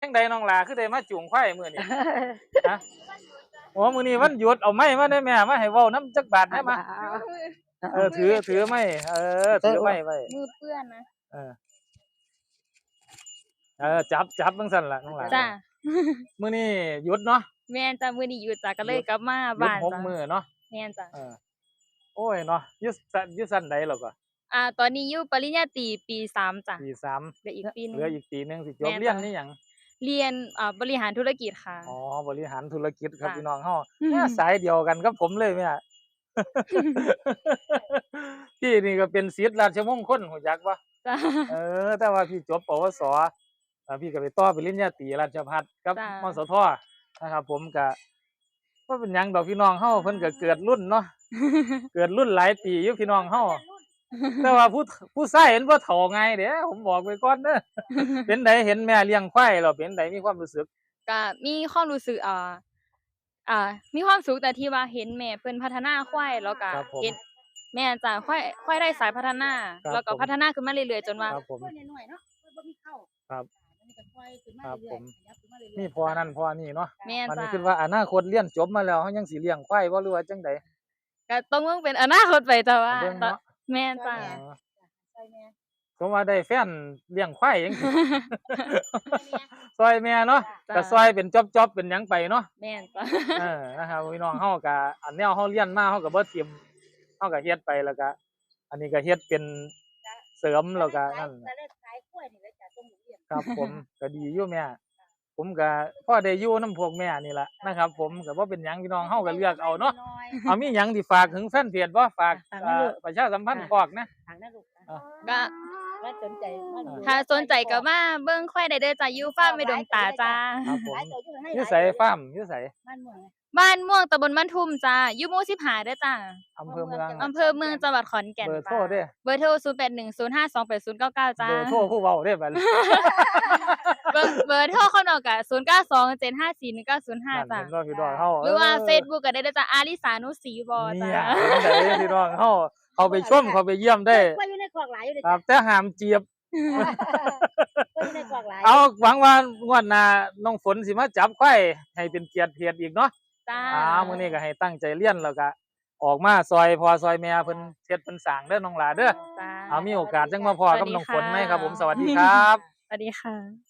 จังใดน้องหลาคือได้มาจูงควายมื้อนี้ฮะโอ้มื้อนี้วันหยุดเอาไม้มาได้แม่มาให้เว้าน้ำจักบาทได้มาเออถือถือไม้เออถือไม้ไว้มือเปื้อนนะเออเออจับจับจังซั่นล่ะน้องหลาจ้ามื้อนี้หยุดเนาะแม่นจ้ามื้อนี้หยุดจ้าก็เลยกลับมาหยุดบ้านหกจ้ามื้อเนาะแม่นจ้าเออโอ้ยเนาะอยุสันอยุสันใดหรอกอะอ่า ตอนนี้อยู่ปริญญาตรีปีสามจ้ะปีสามเหลืออีกปีหนึเหงลืออีกปีหนึงสิจแม่บนเรียนจ้ะนี่หยัง เรียนอ่าบริหารธุรกิจค่ะ อ๋อบริหารธุรกิจครับจ้ะพี่น้องเฮาแม่สายเดียวกันกับผมเลยแม่พี่นี่ก็เป็นศิษย์ราชมงคลหูจักปะจ้า เออ แต่ว่าพี่จบปวสเอ่อพี่ก็ไปต่อปริญญาตรีราชภัฏกับจ้ะ มสทนะครับ ผมก็ว่าเป็นหยังดอกพี่น้องเฮาเพิ่นก็เกิดรุ่นเนาะ เกิดรุ่นหลายปีอยู่พี่น้องเฮา แต่ว่าผู้ผู้ชายเห็นบ่เฒ่าไงเด้ผมบอกไปก่อนเด้อเป็นไดเห็นแม่เลี้ยงควายแล้วเป็นไดมีความรู้สึกก็มีความรู้สึกอ่าอ่า มีความสุขแต่ที่ว่าเห็นแม่เพิ่นพัฒนาควายแล้วก็ครับผมเห็นแม่จ้ะควายควายได้สายพัฒนาครับแล้วก็ผมพัฒนาขึ้นมาเรื่อยๆจนว่าครับผมค่อยหน่อยๆเนาะค่อยบ่มีเข้าครับอันนี้ก็ค่อยขึ้นมาครับเรื่ผอยมๆขยับขึ้นมาเรื่อยๆมีพอนั่นพอนี่เนาะแม่มันนี้จ้ะคิดว่าอนาคตเรียนจบมาแล้วเฮายังสิเลี้ยงควายบ่หรือว่าจังไดก็ต้องเบิ่งเป็นอนาคตไปจ้ะว่าเบิ่งเนาะ แม่จ้ะอ๋อใช่แม่ผมว่าได้แฟนเลี้ยงควายจังซี่ใช่แม่ซอยแม่เนาะจ้ะ ก็ซอยเป็นจ๊อบๆเป็นหยังไปเนาะ แม่จ้ะเออนะครับพี่น้องเฮาก็อันแนวเฮาเรียนมาเฮาก็บ่ทิมเฮาก็เฮ็ดไปแล้วก็อันนี้ก็เฮ็ดเป็นเสริมแล้วก็นั่น แต่เล็กขายกล้วยนี่แหละจ้ะตรงหมูเรียนครับผม ก็ดีอยู่แม่ ผมก็พ่อได้อยู่น้ำพวกแม่นี่ล่ะนะครับ ผมก็บ่เป็นหยังพี่น้องเฮาก็เลือกเอาเนาะน้อยเอามีหยังที่ฝากถึงแฟนเพจบ่ฝากฝากเอ่ไว้อลูก ประชาสัมพันธ์ค่ะกอกนะ ทางนั้นลูกอะก็ถ้าสนใจมาดูถ้าสนใจก็มาเบิ่งควายได้เด้อจ้ะอยู่ฟาร์มไม่ดวงตาจ้า ครับผม หลายตัวอยู่ข้างในอยู่หไสลายตัวฟาร์มอยู่ไสบ้านเมืองไงบ้านม่วงตำบลบ้านทุ่มจ้าอยู่หมู่15เด้อจ้าอำเภอเมืองจังหวัดอำเภอเมืองจังหวัดขอนแก่นเบอร์โทรจ้าเด้เบอร์โทร0810528099จ้า เบอร์โทรผู้เว้าเด้บัดนี้ เบอร์เบอร์โทรเข้าดอกกะ0927541905นั่นจ้าเห็นว่าพี่น้องเฮาหรือว่าออ Facebook ก็ได้เด้อจ้าอาริสานุศรีบอเนี่จ้ายเห็นได้พี่น้องเฮาเขาไปชมเขาไปเยี่ยมได้กล้วยอยู่ในคอกหลายอยู่เลยครับแต่ห้ามเจียบกล้วยอยู่ในคอกหลายเอาหวังว่างวดหน้าน้องฝนสิมาจับควายให้เป็นเกียรติเพจอีกเนาะจ้าอ่ามื้อนี้ก็ให้ตั้งใจเรียนแล้วก็ออกมาซอยพอซอยแม่เพิ่นเฮ็ดเพิ่นสร้างเด้อน้องหลาเด้อจ้าเอามีโอกาสจังมาพอกับน้องฝนไหมครับ ผมสวัสดีสวัสดีครับสวัสดีค่ะ